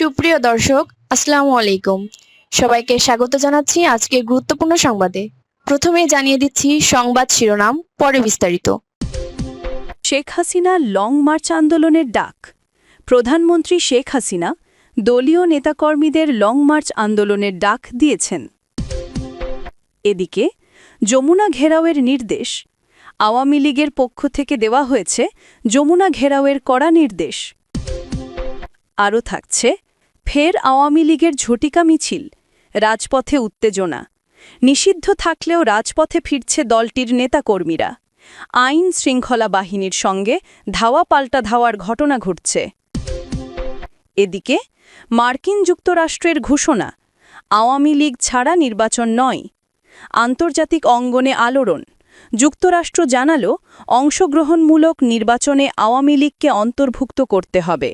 সুপ্রিয় দর্শক, আসসালামু আলাইকুম। সবাইকে স্বাগত জানাচ্ছি আজকে গুরুত্বপূর্ণ সংবাদে। প্রথমে জানিয়ে দিচ্ছি সংবাদ শিরোনাম, পরে বিস্তারিত। শেখ হাসিনা লং মার্চ আন্দোলনের ডাক। প্রধানমন্ত্রী শেখ হাসিনা দলীয় নেতাকর্মীদের লং মার্চ আন্দোলনের ডাক দিয়েছেন। এদিকে, যমুনা ঘেরাওয়ের নির্দেশ। আওয়ামী লীগের পক্ষ থেকে দেওয়া হয়েছে যমুনা ঘেরাওয়ের কড়া নির্দেশ। আরও থাকছে ফের আওয়ামী লীগের ঝটিকা মিছিল, রাজপথে উত্তেজনা। নিষিদ্ধ থাকলেও রাজপথে ফিরছে দলটির নেতাকর্মীরা। আইন শৃঙ্খলা বাহিনীর সঙ্গে ধাওয়া পাল্টা ধাওয়ার ঘটনা ঘটছে। এদিকে, মার্কিন যুক্তরাষ্ট্রের ঘোষণা, আওয়ামী লীগ ছাড়া নির্বাচন নয়। আন্তর্জাতিক অঙ্গনে আলোড়ন। যুক্তরাষ্ট্র জানালো, অংশগ্রহণমূলক নির্বাচনে আওয়ামী লীগকে অন্তর্ভুক্ত করতে হবে।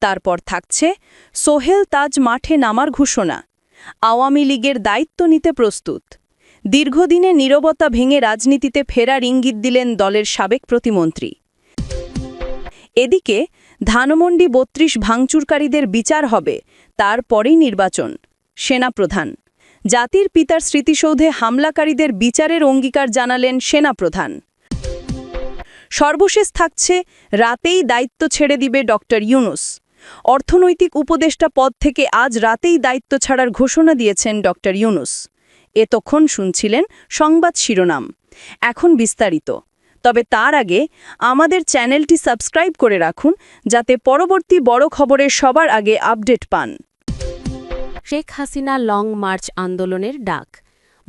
তারপর থাকছে, সোহেল তাজ মাঠে নামার ঘোষণা। আওয়ামী লীগের দায়িত্ব নিতে প্রস্তুত। দীর্ঘদিনে নীরবতা ভেঙে রাজনীতিতে ফেরার ইঙ্গিত দিলেন দলের সাবেক প্রতিমন্ত্রী। এদিকে, ধানমন্ডি বত্রিশ ভাঙচুরকারীদের বিচার হবে, তারপরেই নির্বাচন। সেনাপ্রধান জাতির পিতার স্মৃতিসৌধে হামলাকারীদের বিচারের অঙ্গীকার জানালেন সেনাপ্রধান সর্বশেষ থাকছে, রাতেই দায়িত্ব ছেড়ে দিবে ডক্টর ইউনুস। অর্থনৈতিক উপদেষ্টা পদ থেকে আজ রাতেই দায়িত্ব ছাড়ার ঘোষণা দিয়েছেন ড. ইউনুস। এতক্ষণ শুনছিলেন সংবাদ শিরোনাম। এখন বিস্তারিত। তবে তার আগে আমাদের চ্যানেলটি সাবস্ক্রাইব করে রাখুন যাতে পরবর্তী বড় খবরের সবার আগে আপডেট পান। শেখ হাসিনা লং মার্চ আন্দোলনের ডাক।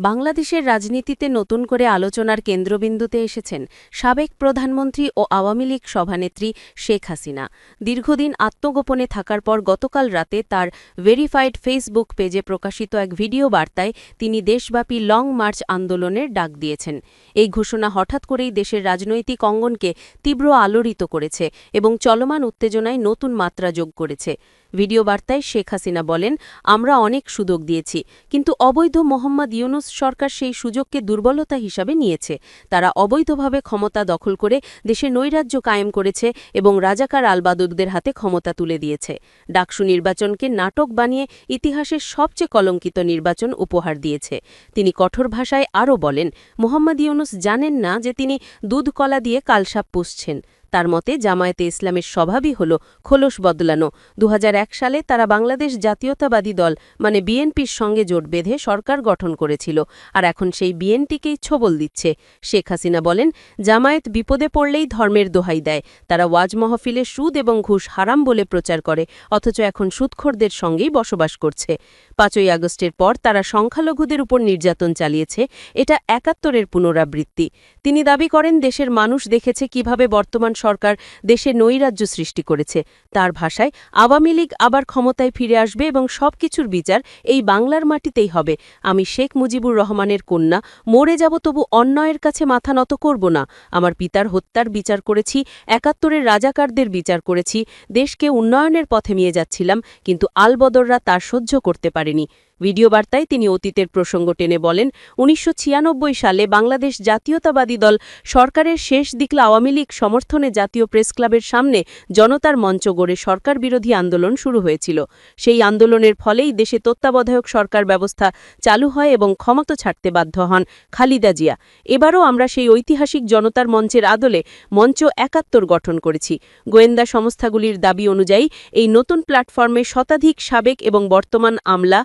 বাংলাদেশের রাজনীতিতে নতুন করে আলোচনার কেন্দ্রবিন্দুতে এসেছেন সাবেক প্রধানমন্ত্রী ও আওয়ামী লীগ সভানেত্রী শেখ হাসিনা। দীর্ঘদিন আত্মগোপনে থাকার পর গতকাল রাতে তার ভেরিফাইড ফেসবুক পেজে প্রকাশিত এক ভিডিও বার্তায় তিনি দেশব্যাপী লং মার্চ আন্দোলনের ডাক দিয়েছেন। এই ঘোষণা হঠাৎ করেই দেশের রাজনৈতিক অঙ্গনকে তীব্র আলোড়িত করেছে এবং চলমান উত্তেজনায় নতুন মাত্রা যোগ করেছে। ভিডিও বার্তায় শেখ হাসিনা বলেন, আমরা অনেক সুযোগ দিয়েছি, কিন্তু অবৈধ মোহাম্মদ ইউনুস সরকার সেই সুযোগকে দুর্বলতা হিসাবে নিয়েছে। তারা অবৈধভাবে ক্ষমতা দখল করে দেশে নৈরাজ্য কায়েম করেছে এবং রাজাকার আলবাদুরদের হাতে ক্ষমতা তুলে দিয়েছে। ডাকসু নির্বাচনকে নাটক বানিয়ে ইতিহাসের সবচেয়ে কলঙ্কিত নির্বাচন উপহার দিয়েছে। তিনি কঠোর ভাষায় আরও বলেন, মোহাম্মদ ইউনুস জানেন না যে তিনি দুধ কলা দিয়ে কালসাপ পুষছেন। তার মতে জামায়াতে ইসলামের স্বভাবই হল খোলস বদলানো। দু হাজার এক সালে তারা বাংলাদেশ জাতীয়তাবাদী দল মানে বিএনপির সঙ্গে জোট বেঁধে সরকার গঠন করেছিল। আর এখন সেই বিএনপিকেই ছবল দিচ্ছে। শেখ হাসিনা বলেন, জামায়াত বিপদে পড়লেই ধর্মের দোহাই দেয়। তারা ওয়াজ মহফিলে সুদ এবং ঘুষ হারাম বলে প্রচার করে, অথচ এখন সুদখোরদের সঙ্গেই বসবাস করছে। পাঁচই আগস্টের পর তারা সংখ্যালঘুদের উপর নির্যাতন চালিয়েছে, এটা একাত্তরের পুনরাবৃত্তি। তিনি দাবি করেন, দেশের মানুষ দেখেছে কীভাবে বর্তমান সরকার দেশে নৈরাজ্য সৃষ্টি করেছে। তার ভাষায় আওয়ামী লীগ আবার ক্ষমতায় ফিরে আসবে এবং সবকিছুর বিচার এই বাংলার মাটিতেই হবে। আমি শেখ মুজিবুর রহমানের কন্যা, মরে যাব তবু অন্যায়ের কাছে মাথা নত করব না। আমার পিতার হত্যার বিচার করেছি, একাত্তরের রাজাকারদের বিচার করেছি, দেশকে উন্নয়নের পথে নিয়ে যাচ্ছিলাম, কিন্তু আলবদররা তার সহ্য করতে পারেনি। ভিডিও বার্তায় তিনি অতীতের প্রসঙ্গ টেনে বলেন, উনিশশো ছিয়ানব্বই সালে বাংলাদেশ জাতীয়তাবাদী দল সরকারের শেষ দিকলা আওয়ামী লীগ সমর্থনে জাতীয় প্রেস ক্লাবের সামনে জনতার মঞ্চ গড়ে সরকার বিরোধী আন্দোলন শুরু হয়েছিল। সেই আন্দোলনের ফলেই দেশে তত্ত্বাবধায়ক সরকার ব্যবস্থা চালু হয় এবং ক্ষমতা ছাড়তে বাধ্য হন খালিদা জিয়া। এবারও আমরা সেই ঐতিহাসিক জনতার মঞ্চের আদলে মঞ্চ একাত্তর গঠন করেছি। গোয়েন্দা সংস্থাগুলির দাবি অনুযায়ী, এই নতুন প্ল্যাটফর্মে শতাধিক সাবেক এবং বর্তমান আমলা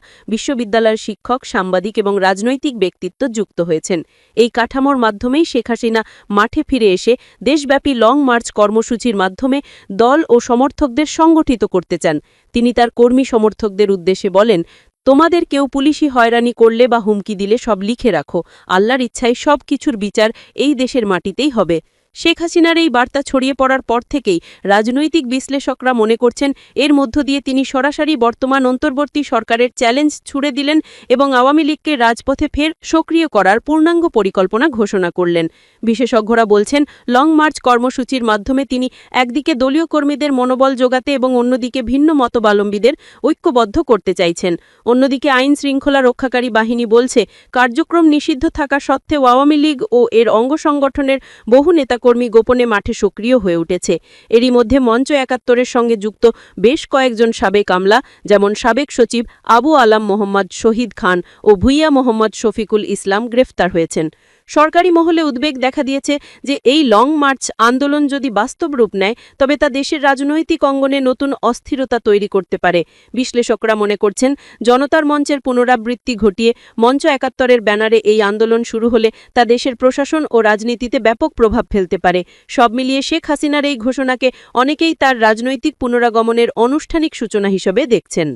বিশ্ববিদ্যালয়ের শিক্ষক, সাংবাদিক এবং রাজনৈতিক ব্যক্তিত্ব যুক্ত হয়েছেন। এই কাঠামোর মাধ্যমেই শেখ হাসিনা মাঠে ফিরে এসে দেশব্যাপী লং মার্চ কর্মসূচির মাধ্যমে দল ও সমর্থকদের সংগঠিত করতে চান। তিনি তার কর্মী সমর্থকদের উদ্দেশ্যে বলেন, তোমাদের কেউ পুলিশি হয়রানি করলে বা হুমকি দিলে সব লিখে রাখো। আল্লাহর ইচ্ছায় সব কিছুর বিচার এই দেশের মাটিতেই হবে। শেখ হাসিনার এই বার্তা ছড়িয়ে পড়ার পর থেকেই রাজনৈতিক বিশ্লেষকরা মনে করছেন, এর মধ্য দিয়ে তিনি সরাসরি বর্তমান অন্তর্বর্তী সরকারের চ্যালেঞ্জ ছুড়ে দিলেন এবং আওয়ামী লীগকে রাজপথে ফের সক্রিয় করার পূর্ণাঙ্গ পরিকল্পনা ঘোষণা করলেন। বিশেষজ্ঞরা বলছেন, লং মার্চ কর্মসূচির মাধ্যমে তিনি একদিকে দলীয় কর্মীদের মনোবল যোগাতে এবং অন্যদিকে ভিন্ন মতবালম্বীদের ঐক্যবদ্ধ করতে চাইছেন। অন্যদিকে আইন শৃঙ্খলা রক্ষাকারী বাহিনী বলছে, কার্যক্রম নিষিদ্ধ থাকা সত্ত্বেও আওয়ামী লীগ ও এর অঙ্গ সংগঠনের বহু নেতা নেতাকর্মী গোপনে মাঠে সক্রিয় হয়ে উঠেছে। এরই মধ্যে মঞ্চ একাত্তরের সঙ্গে যুক্ত বেশ কয়েকজন সাবেক আমলা, যেমন সাবেক সচিব আবু আলাম মোহাম্মদ শহীদ খান ও ভুইয়া মোহাম্মদ শফিকুল ইসলাম গ্রেফতার হয়েছেন। সরকারি মহলে উদ্বেগ দেখা দিয়েছে যে এই লং মার্চ আন্দোলন যদি বাস্তব রূপ নেয়, তবে তা দেশের রাজনৈতিক অঙ্গনে নতুন অস্থিরতা তৈরি করতে পারে। বিশ্লেষকরা মনে করছেন, জনতার মঞ্চের পুনরাবৃত্তি ঘটিয়ে মঞ্চ একাত্তরের ব্যানারে এই আন্দোলন শুরু হলে তা দেশের প্রশাসন ও রাজনীতিতে ব্যাপক প্রভাব ফেলতে পারে। সব মিলিয়ে শেখ হাসিনার এই ঘোষণাকে অনেকেই তার রাজনৈতিক পুনরাগমনের আনুষ্ঠানিক সূচনা হিসেবে দেখছেন।